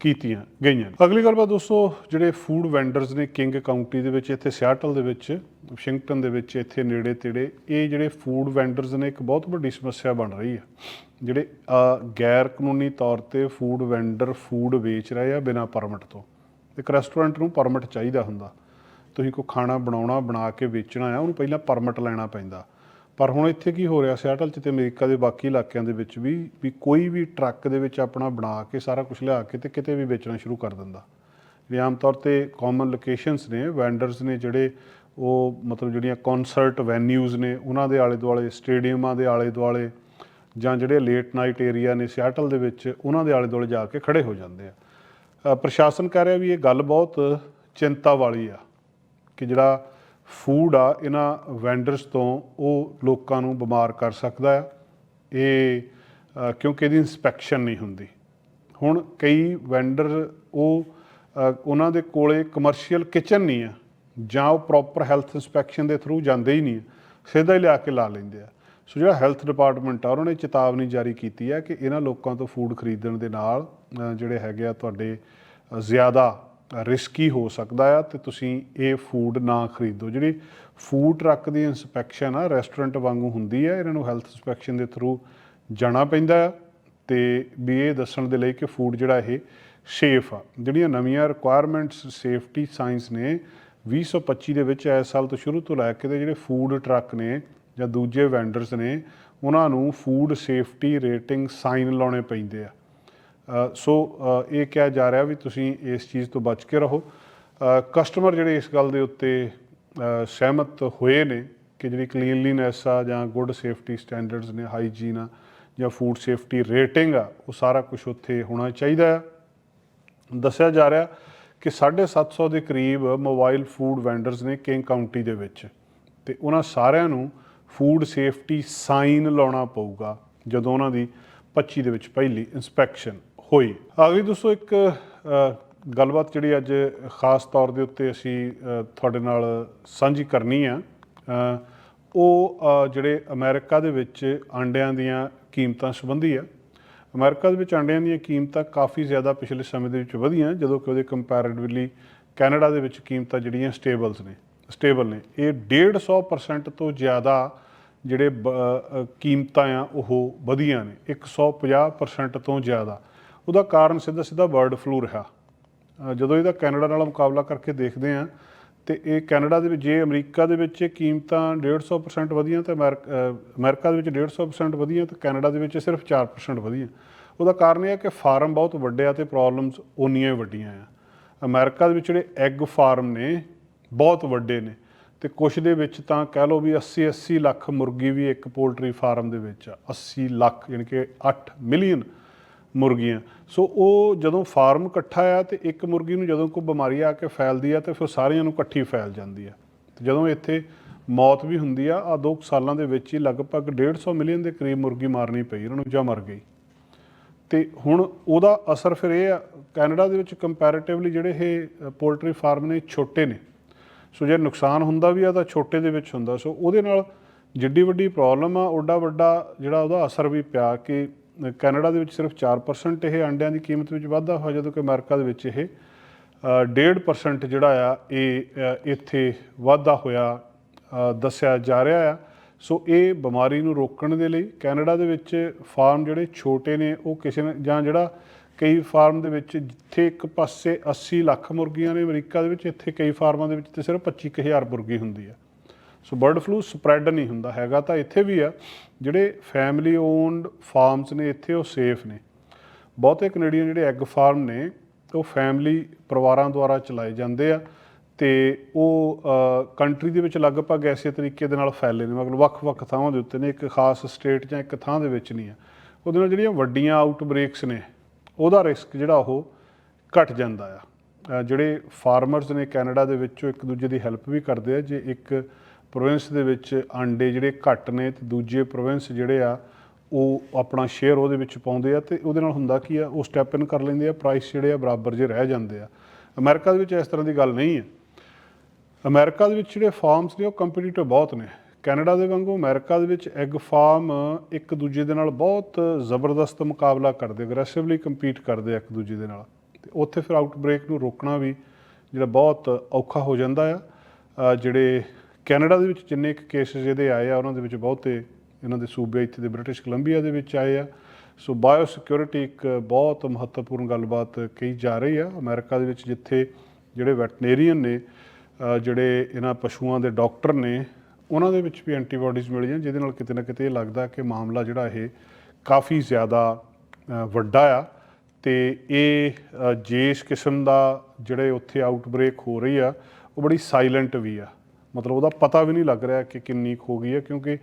ਕੀਤੀਆਂ ਗਈਆਂ ਨੇ। ਅਗਲੀ ਗੱਲਬਾਤ ਦੋਸਤੋ, ਜਿਹੜੇ ਫੂਡ ਵੈਂਡਰਸ ਨੇ ਕਿੰਗ ਕਾਉਂਟੀ ਦੇ ਵਿੱਚ, ਇੱਥੇ ਸਿਆਟਲ ਦੇ ਵਿੱਚ ਵਾਸ਼ਿੰਗਟਨ ਦੇ ਵਿੱਚ, ਇੱਥੇ ਨੇੜੇ ਤੇੜੇ ਇਹ ਜਿਹੜੇ ਫੂਡ ਵੈਂਡਰਸ ਨੇ, ਇੱਕ ਬਹੁਤ ਵੱਡੀ ਸਮੱਸਿਆ ਬਣ ਰਹੀ ਹੈ। ਜਿਹੜੇ ਗੈਰ ਕਾਨੂੰਨੀ ਤੌਰ ਤੇ ਫੂਡ ਵੈਂਡਰ ਫੂਡ ਵੇਚ ਰਹੇ ਆ ਬਿਨਾਂ ਪਰਮਿਟ ਤੋਂ। ਇੱਕ ਰੈਸਟੋਰੈਂਟ ਨੂੰ ਪਰਮਿਟ ਚਾਹੀਦਾ ਹੁੰਦਾ। ਤੁਸੀਂ ਕੋਈ ਖਾਣਾ ਬਣਾਉਣਾ, ਬਣਾ ਕੇ ਵੇਚਣਾ ਆ, ਉਹਨੂੰ ਪਹਿਲਾਂ ਪਰਮਿਟ ਲੈਣਾ ਪੈਂਦਾ। ਪਰ ਹੁਣ ਇੱਥੇ ਕੀ ਹੋ ਰਿਹਾ? ਸਿਆਟਲ 'ਚ ਤੇ ਅਮਰੀਕਾ ਦੇ ਬਾਕੀ ਇਲਾਕਿਆਂ ਦੇ ਵਿੱਚ ਵੀ ਵੀ ਕੋਈ ਵੀ ਟਰੱਕ ਦੇ ਵਿੱਚ ਆਪਣਾ ਬਣਾ ਕੇ ਸਾਰਾ ਕੁਝ ਲਿਆ ਕੇ ਤੇ ਕਿਤੇ ਵੀ ਵੇਚਣਾ ਸ਼ੁਰੂ ਕਰ ਦਿੰਦਾ। ਜਿਹੜੇ ਆਮ ਤੌਰ ਤੇ ਕਾਮਨ ਲੋਕੇਸ਼ਨਸ ਨੇ ਵੈਂਡਰਸ ਨੇ ਜਿਹੜੇ ਉਹ ਮਤਲਬ ਜਿਹੜੀਆਂ ਕਨਸਰਟ ਵੈਨਿਊਜ਼ ਨੇ, ਉਹਨਾਂ ਦੇ ਆਲੇ ਦੁਆਲੇ ਸਟੇਡੀਅਮਾਂ ਦੇ ਆਲੇ ਦੁਆਲੇ ਜਾਂ ਜਿਹੜੇ ਲੇਟ ਨਾਈਟ ਏਰੀਆ ਨੇ ਸਿਆਟਲ ਦੇ ਵਿੱਚ, ਉਹਨਾਂ ਦੇ ਆਲੇ ਦੁਆਲੇ ਜਾ ਕੇ ਖੜੇ ਹੋ ਜਾਂਦੇ ਆ। ਪ੍ਰਸ਼ਾਸਨ ਕਹਿ ਰਿਹਾ ਵੀ ਇਹ ਗੱਲ ਬਹੁਤ ਚਿੰਤਾ ਵਾਲੀ ਆ ਕਿ ਜਿਹੜਾ ਫੂਡ ਆ ਇਹਨਾਂ ਵੈਂਡਰਸ ਤੋਂ ਉਹ ਲੋਕਾਂ ਨੂੰ ਬਿਮਾਰ ਕਰ ਸਕਦਾ ਆ। ਇਹ ਕਿਉਂਕਿ ਇਹਦੀ ਇਨਸਪੈਕਸ਼ਨ ਨਹੀਂ ਹੁੰਦੀ। ਹੁਣ ਕਈ ਵੈਂਡਰ ਉਹ ਉਹਨਾਂ ਦੇ ਕੋਲੇ ਕਮਰਸ਼ੀਅਲ ਕਿਚਨ ਨਹੀਂ ਆ ਜਾਂ ਉਹ ਪ੍ਰੋਪਰ ਹੈਲਥ ਇਨਸਪੈਕਸ਼ਨ ਦੇ ਥਰੂ ਜਾਂਦੇ ਹੀ ਨਹੀਂ ਆ, ਸਿੱਧਾ ਹੀ ਲਿਆ ਕੇ ਲਾ ਲੈਂਦੇ ਆ। ਸੋ ਜਿਹੜਾ ਹੈਲਥ ਡਿਪਾਰਟਮੈਂਟ ਆ ਉਹਨਾਂ ਨੇ ਚੇਤਾਵਨੀ ਜਾਰੀ ਕੀਤੀ ਹੈ ਕਿ ਇਹਨਾਂ ਲੋਕਾਂ ਤੋਂ ਫੂਡ ਖਰੀਦਣ ਦੇ ਨਾਲ ਜਿਹੜੇ ਹੈਗੇ ਆ ਤੁਹਾਡੇ ਜ਼ਿਆਦਾ ਰਿਸਕੀ ਹੋ ਸਕਦਾ ਆ ਤੇ ਤੁਸੀਂ ਇਹ ਫੂਡ ਨਾ ਖਰੀਦੋ। ਜਿਹੜੀ ਫੂਡ ਟਰੱਕ ਦੀ ਇਨਸਪੈਕਸ਼ਨ ਆ ਰੈਸਟੋਰੈਂਟ ਵਾਂਗੂ ਹੁੰਦੀ ਆ, ਇਹਨਾਂ ਨੂੰ ਹੈਲਥ ਇਨਸਪੈਕਸ਼ਨ ਦੇ ਥਰੂ ਜਾਣਾ ਪੈਂਦਾ ਆ ਤੇ ਵੀ ਇਹ ਦੱਸਣ ਦੇ ਲਈ ਕਿ ਫੂਡ ਜਿਹੜਾ ਇਹ ਸੇਫ ਆ। ਜਿਹੜੀਆਂ ਨਵੀਆਂ ਰਿਕੁਆਇਰਮੈਂਟਸ ਸੇਫਟੀ ਸਾਇੰਸ ਨੇ 2025 ਦੇ ਵਿੱਚ ਇਸ ਸਾਲ ਤੋਂ ਸ਼ੁਰੂ ਤੋਂ ਲੈ ਕੇ ਤੇ ਜਿਹੜੇ ਫੂਡ ਟਰੱਕ ਨੇ ਜਾਂ ਦੂਜੇ ਵੈਂਡਰਸ ਨੇ, ਉਹਨਾਂ ਨੂੰ ਫੂਡ ਸੇਫਟੀ ਰੇਟਿੰਗ ਸਾਈਨ ਲਾਉਣੇ ਪੈਂਦੇ ਆ। ਸੋ ਇਹ ਕਿਹਾ ਜਾ ਰਿਹਾ ਵੀ ਤੁਸੀਂ ਇਸ ਚੀਜ਼ ਤੋਂ ਬਚ ਕੇ ਰਹੋ। ਕਸਟਮਰ ਜਿਹੜੇ ਇਸ ਗੱਲ ਦੇ ਉੱਤੇ ਸਹਿਮਤ ਹੋਏ ਨੇ ਕਿ ਜਿਹੜੀ ਕਲੀਨਲੀਨੈਸ ਆ ਜਾਂ ਗੁੱਡ ਸੇਫਟੀ ਸਟੈਂਡਰਡਸ ਨੇ ਹਾਈਜੀਨ ਆ ਜਾਂ ਫੂਡ ਸੇਫਟੀ ਰੇਟਿੰਗ ਆ, ਉਹ ਸਾਰਾ ਕੁਝ ਉੱਥੇ ਹੋਣਾ ਚਾਹੀਦਾ ਆ। ਦੱਸਿਆ ਜਾ ਰਿਹਾ ਕਿ 750 ਦੇ ਕਰੀਬ ਮੋਬਾਈਲ ਫੂਡ ਵੈਂਡਰਸ ਨੇ ਕਿੰਗ ਕਾਉਂਟੀ ਦੇ ਵਿੱਚ। ਤੇ ਉਹਨਾਂ ਸਾਰਿਆਂ ਨੂੰ ਫੂਡ ਸੇਫਟੀ ਸਾਈਨ ਲਾਉਣਾ ਪਊਗਾ, ਜਦੋਂ ਉਹਨਾਂ ਦੀ 25 ਦੇ ਵਿੱਚ ਪਹਿਲੀ ਇਨਸਪੈਕਸ਼ਨ ਹੋਈ। ਅਗਲੀ ਦੋਸਤੋ ਇੱਕ ਗੱਲਬਾਤ ਜਿਹੜੀ ਅੱਜ ਖਾਸ ਤੌਰ ਦੇ ਉੱਤੇ ਅਸੀਂ ਤੁਹਾਡੇ ਨਾਲ ਸਾਂਝੀ ਕਰਨੀ ਆ। ਉਹ ਜਿਹੜੇ ਅਮਰੀਕਾ ਦੇ ਵਿੱਚ ਆਂਡਿਆਂ ਦੀਆਂ ਕੀਮਤਾਂ ਸੰਬੰਧੀ ਆ। ਅਮਰੀਕਾ ਦੇ ਵਿੱਚ ਆਂਡਿਆਂ ਦੀਆਂ ਕੀਮਤਾਂ ਕਾਫੀ ਜ਼ਿਆਦਾ ਪਿਛਲੇ ਸਮੇਂ ਦੇ ਵਿੱਚ ਵਧੀਆਂ, ਜਦੋਂ ਕਿ ਉਹਦੇ ਕੰਪੈਰੀਟਿਵਲੀ ਕੈਨੇਡਾ ਦੇ ਵਿੱਚ ਕੀਮਤਾਂ ਜਿਹੜੀਆਂ ਸਟੇਬਲਸ ਨੇ ਸਟੇਬਲ ਨੇ। ਇਹ 150% ਤੋਂ ਜ਼ਿਆਦਾ ਜਿਹੜੇ, ਬ- ਕੀਮਤਾਂ ਆ, ਉਹ ਵਧੀਆਂ ਨੇ। 150% ਤੋਂ ਜ਼ਿਆਦਾ। ਉਹਦਾ ਕਾਰਨ ਸਿੱਧਾ ਸਿੱਧਾ ਬਰਡ ਫਲੂ ਰਿਹਾ। ਜਦੋਂ ਇਹਦਾ ਕੈਨੇਡਾ ਨਾਲ ਮੁਕਾਬਲਾ ਕਰਕੇ ਦੇਖਦੇ ਆ ਤੇ ਇਹ ਕੈਨੇਡਾ ਦੇ ਵਿੱਚ ਜੇ ਅਮਰੀਕਾ ਦੇ ਵਿੱਚ ਇਹ ਕੀਮਤਾਂ 150% ਵਧੀਆਂ ਤੇ ਅਮਰੀਕ- ਅ, ਅਮਰੀਕਾ ਦੇ ਵਿੱਚ 150% ਵਧੀਆਂ ਤੇ ਕੈਨੇਡਾ ਦੇ ਵਿੱਚ ਸਿਰਫ 4% ਵਧੀਆਂ। ਉਹਦਾ ਕਾਰਨ ਇਹ ਹੈ ਕਿ ਫਾਰਮ ਬਹੁਤ ਵੱਡੇ ਆ ਤੇ ਪ੍ਰੋਬਲਮਸ ਉਨੀਆਂ ਹੀ ਵੱਡੀਆਂ ਆ। ਅਮਰੀਕਾ ਦੇ ਵਿੱਚ ਜਿਹੜੇ ਐਗ ਫਾਰਮ ਨੇ ਬਹੁਤ ਵੱਡੇ ਨੇ। ਤੇ ਕੁਛ ਦੇ ਵਿੱਚ ਤਾਂ ਕਹਿ ਲਓ ਵੀ 80 80 ਲੱਖ ਮੁਰਗੀ ਵੀ ਇੱਕ ਪੋਲਟਰੀ ਫਾਰਮ ਦੇ ਵਿੱਚ ਆ। 80 ਲੱਖ ਯਾਨੀ ਕਿ 8 ਮਿਲੀਅਨ ਮੁਰਗੀਆਂ। ਸੋ ਉਹ ਜਦੋਂ ਫਾਰਮ ਇਕੱਠਾ ਆ ਤੇ ਇੱਕ ਮੁਰਗੀ ਨੂੰ ਜਦੋਂ ਕੋਈ ਬਿਮਾਰੀ ਆ ਕੇ ਫੈਲਦੀ ਆ ਤੇ ਫਿਰ ਸਾਰਿਆਂ ਨੂੰ ਇਕੱਠੀ ਫੈਲ ਜਾਂਦੀ ਆ। ਤੇ ਜਦੋਂ ਇੱਥੇ ਮੌਤ ਵੀ ਹੁੰਦੀ ਆ ਆ ਦੋ ਕੁ ਸਾਲਾਂ ਦੇ ਵਿੱਚ ਹੀ ਲਗਭਗ 150 ਮਿਲੀਅਨ ਦੇ ਕਰੀਬ ਮੁਰਗੀ ਮਾਰਨੀ ਪਈ ਉਹਨਾਂ ਨੂੰ ਜਾਂ ਮਰ ਗਈ। ਤੇ ਹੁਣ ਉਹਦਾ ਅਸਰ ਫਿਰ ਇਹ ਆ, ਕੈਨੇਡਾ ਦੇ ਵਿੱਚ ਕੰਪੈਰੀਟਿਵਲੀ ਜਿਹੜੇ ਇਹ ਪੋਲਟਰੀ ਫਾਰਮ ਨੇ ਛੋਟੇ ਨੇ। ਸੋ ਜੇ ਨੁਕਸਾਨ ਹੁੰਦਾ ਵੀ ਆ ਤਾਂ ਛੋਟੇ ਦੇ ਵਿੱਚ ਹੁੰਦਾ। ਸੋ ਉਹਦੇ ਨਾਲ ਜਿੱਡੀ ਵੱਡੀ ਪ੍ਰੋਬਲਮ ਆ, ਓਡਾ ਵੱਡਾ ਜਿਹੜਾ ਉਹਦਾ ਅਸਰ ਵੀ ਪਿਆ ਕਿ ਕੈਨੇਡਾ ਦੇ ਵਿੱਚ ਸਿਰਫ 4% ਇਹ ਅੰਡਿਆਂ ਦੀ ਕੀਮਤ ਵਿੱਚ ਵਾਧਾ ਹੋਇਆ ਜਦੋਂ ਕਿ ਅਮਰੀਕਾ ਦੇ ਵਿੱਚ ਇਹ ਅ, 1.5% ਜਿਹੜਾ ਆ ਇਹ ਇੱਥੇ ਵਾਧਾ ਹੋਇਆ ਦੱਸਿਆ ਜਾ ਰਿਹਾ ਆ। ਸੋ ਇਹ ਬਿਮਾਰੀ ਨੂੰ ਰੋਕਣ ਦੇ ਲਈ ਕੈਨੇਡਾ ਦੇ ਵਿੱਚ ਫਾਰਮ ਜਿਹੜੇ ਛੋਟੇ ਨੇ ਉਹ ਕਿਸੇ ਨੇ ਜਾਂ ਜਿਹੜਾ ਕਈ ਫਾਰਮ ਦੇ ਵਿੱਚ ਜਿੱਥੇ ਇੱਕ ਪਾਸੇ 80 ਲੱਖ ਮੁਰਗੀਆਂ ਨੇ ਅਮਰੀਕਾ ਦੇ ਵਿੱਚ ਇੱਥੇ ਕਈ ਫਾਰਮਾਂ ਦੇ ਵਿੱਚ ਤੇ ਸਿਰਫ 25000 ਮੁਰਗੀ ਹੁੰਦੀ ਆ। ਸੋ ਬਰਡ ਫਲੂ ਸਪਰੈਡ ਨਹੀਂ ਹੁੰਦਾ, ਹੈਗਾ ਤਾਂ ਇੱਥੇ ਵੀ ਆ। ਜਿਹੜੇ ਫੈਮਿਲੀ ਓਨਡ ਫਾਰਮਸ ਨੇ, ਇੱਥੇ ਉਹ ਸੇਫ ਨੇ। ਬਹੁਤੇ ਕੈਨੇਡੀਅਨ ਜਿਹੜੇ ਐਗ ਫਾਰਮ ਨੇ, ਉਹ ਫੈਮਿਲੀ ਪਰਿਵਾਰਾਂ ਦੁਆਰਾ ਚਲਾਏ ਜਾਂਦੇ ਆ ਤੇ ਉਹ ਕੰਟਰੀ ਦੇ ਵਿੱਚ ਲਗਭਗ ਐਸੇ ਤਰੀਕੇ ਦੇ ਨਾਲ ਫੈਲੇ ਨੇ ਮਤਲਬ ਵੱਖ-ਵੱਖ ਥਾਵਾਂ ਦੇ ਉੱਤੇ ਨੇ, ਇੱਕ ਖਾਸ ਸਟੇਟ ਜਾਂ ਇੱਕ ਥਾਂ ਦੇ ਵਿੱਚ ਨਹੀਂ ਆ। ਉਹਦੇ ਨਾਲ ਜਿਹੜੀਆਂ ਵੱਡੀਆਂ ਆਊਟਬ੍ਰੇਕਸ ਨੇ, ਉਹਦਾ ਰਿਸਕ ਜਿਹੜਾ ਉਹ ਘਟ ਜਾਂਦਾ ਆ। ਜਿਹੜੇ ਫਾਰਮਰਸ ਨੇ ਕੈਨੇਡਾ ਦੇ ਵਿੱਚ ਉਹ ਇੱਕ ਦੂਜੇ ਦੀ ਹੈਲਪ ਵੀ ਕਰਦੇ ਆ, ਜੇ ਇੱਕ ਪ੍ਰੋਵਿੰਸ ਦੇ ਵਿੱਚ ਆਂਡੇ ਜਿਹੜੇ ਘੱਟ ਨੇ ਤੇ ਦੂਜੇ ਪ੍ਰੋਵਿੰਸ ਜਿਹੜੇ ਆ, ਉਹ ਆਪਣਾ ਸ਼ੇਅਰ ਉਹਦੇ ਵਿੱਚ ਪਾਉਂਦੇ ਆ ਤੇ ਉਹਦੇ ਨਾਲ ਹੁੰਦਾ ਕੀ ਆ, ਉਹ ਸਟੈਪ ਇਨ ਕਰ ਲੈਂਦੇ ਆ ਪ੍ਰਾਈਸ ਜਿਹੜੇ ਆ ਬਰਾਬਰ ਜੇ ਰਹਿ ਜਾਂਦੇ ਆ। ਅਮਰੀਕਾ ਦੇ ਵਿੱਚ ਇਸ ਤਰ੍ਹਾਂ ਦੀ ਗੱਲ ਨਹੀਂ ਹੈ। ਅਮਰੀਕਾ ਦੇ ਵਿੱਚ ਜਿਹੜੇ ਫਾਰਮਸ ਨੇ ਉਹ ਕੰਪੀਟੀਟਿਵ ਬਹੁਤ ਨੇ। ਕੈਨੇਡਾ ਦੇ ਵਾਂਗੂ ਅਮਰੀਕਾ ਦੇ ਵਿੱਚ ਐਗ ਫਾਰਮ ਇੱਕ ਦੂਜੇ ਦੇ ਨਾਲ ਬਹੁਤ ਜ਼ਬਰਦਸਤ ਮੁਕਾਬਲਾ ਕਰਦੇ ਅਗਰੈਸਿਵਲੀ ਕੰਪੀਟ ਕਰਦੇ ਆ ਇੱਕ ਦੂਜੇ ਦੇ ਨਾਲ। ਤੇ ਉੱਥੇ ਫਿਰ ਆਊਟਬ੍ਰੇਕ ਨੂੰ ਰੋਕਣਾ ਵੀ ਜਿਹੜਾ ਬਹੁਤ ਔਖਾ ਹੋ ਜਾਂਦਾ ਆ ਜਿਹੜੇ ਕੈਨੇਡਾ ਦੇ ਵਿੱਚ ਜਿੰਨੇ ਕੁ ਕੇਸਿਸ ਇਹਦੇ ਆਏ ਆ ਉਹਨਾਂ ਦੇ ਵਿੱਚ ਬਹੁਤੇ ਇਹਨਾਂ ਦੇ ਸੂਬੇ ਇੱਥੇ ਦੇ ਬ੍ਰਿਟਿਸ਼ ਕੋਲੰਬੀਆ ਦੇ ਵਿੱਚ ਆਏ ਆ। ਸੋ ਬਾਇਓ ਸਿਕਿਉਰਿਟੀ ਇੱਕ ਬਹੁਤ ਮਹੱਤਵਪੂਰਨ ਗੱਲਬਾਤ ਕਹੀ ਜਾ ਰਹੀ ਆ। ਅਮਰੀਕਾ ਦੇ ਵਿੱਚ ਜਿੱਥੇ ਜਿਹੜੇ ਵੈਟਨੇਰੀਅਨ ਨੇ ਜਿਹੜੇ ਇਹਨਾਂ ਪਸ਼ੂਆਂ ਦੇ ਡਾਕਟਰ ਨੇ ਉਹਨਾਂ ਦੇ ਵਿੱਚ ਵੀ ਐਂਟੀਬਾਡੀਜ਼ ਮਿਲੀਆਂ ਜਿਹਦੇ ਨਾਲ ਕਿਤੇ ਨਾ ਕਿਤੇ ਇਹ ਲੱਗਦਾ ਕਿ ਮਾਮਲਾ ਜਿਹੜਾ ਇਹ ਕਾਫੀ ਜ਼ਿਆਦਾ ਵੱਡਾ ਆ। ਤੇ ਇਹ ਅ, ਜੇ ਇਸ ਕਿਸਮ ਦਾ ਜਿਹੜੇ ਉੱਥੇ ਆਊਟਬ੍ਰੇਕ ਹੋ ਰਹੀ ਆ ਉਹ ਬੜੀ ਸਾਇਲੈਂਟ ਵੀ ਆ। ਮਤਲਬ ਉਹਦਾ ਪਤਾ ਵੀ ਨਹੀਂ ਲੱਗ ਰਿਹਾ ਕਿ ਕਿੰਨੀ ਕੁ ਹੋ ਗਈ ਹੈ, ਕਿਉਂਕਿ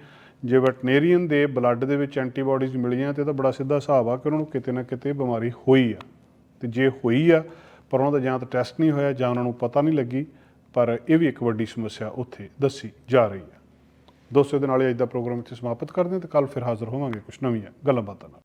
ਜੇ ਵੈਟਨੇਰੀਅਨ ਦੇ ਬਲੱਡ ਦੇ ਵਿੱਚ ਐਂਟੀਬਾਡੀਜ਼ ਮਿਲੀਆਂ ਤੇ ਤਾਂ ਬੜਾ ਸਿੱਧਾ ਹਿਸਾਬ ਆ ਕਿ ਉਹਨਾਂ ਨੂੰ ਕਿਤੇ ਨਾ ਕਿਤੇ ਬਿਮਾਰੀ ਹੋਈ ਆ। ਤੇ ਜੇ ਹੋਈ ਆ, ਪਰ ਉਹਨਾਂ ਦਾ ਜਾਂ ਤਾਂ ਟੈਸਟ ਨਹੀਂ ਹੋਇਆ ਜਾਂ ਉਹਨਾਂ ਨੂੰ ਪਤਾ ਨਹੀਂ ਲੱਗੀ, ਪਰ ਇਹ ਵੀ ਇੱਕ ਵੱਡੀ ਸਮੱਸਿਆ ਉੱਥੇ ਦੱਸੀ ਜਾ ਰਹੀ ਹੈ ਦੋਸਤੋ ਦੇ ਨਾਲ ਹੀ ਅੱਜ ਦਾ ਪ੍ਰੋਗਰਾਮ ਇੱਥੇ ਸਮਾਪਤ ਕਰਦੇ ਹਾਂ ਤੇ ਕੱਲ ਫਿਰ ਹਾਜ਼ਰ ਹੋਵਾਂਗੇ ਕੁਝ ਨਵੀਆਂ ਗੱਲਾਂ ਬਾਤਾਂ ਨਾਲ।